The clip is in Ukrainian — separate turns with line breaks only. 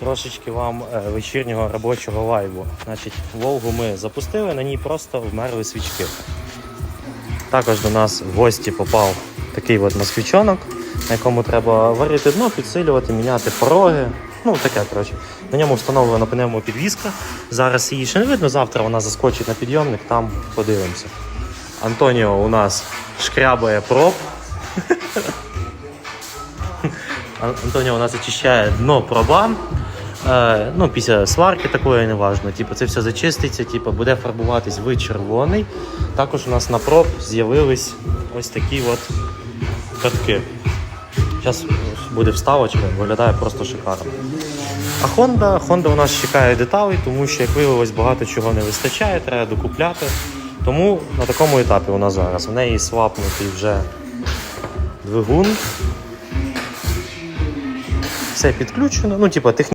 трошечки вам е, вечірнього робочого вайбу. Значить, Волгу ми запустили, на ній просто вмерли свічки. Також до нас в гості попав такий от москвичонок, на якому треба варити дно, підсилювати, міняти пороги. Ну, таке, коротше. На ньому встановлена пневмопідвізка. Зараз її ще не видно, завтра вона заскочить на підйомник, там подивимося. Антоніо у нас шкрябає проб. Ан- Антоніо у нас очищає дно проба. Е, ну, після сварки такої неважно. Типу, це все зачиститься, типу, буде фарбуватись в червоний. Також у нас на проб з'явились ось такі от катки. Зараз буде вставочка, виглядає просто шикарно. А Honda, Honda у нас чекає деталей, тому що, як виявилось, багато чого не вистачає, треба докупляти. Тому на такому етапі у нас зараз. У неї свапнутий вже двигун. Все підключено. Ну, типу, технічно.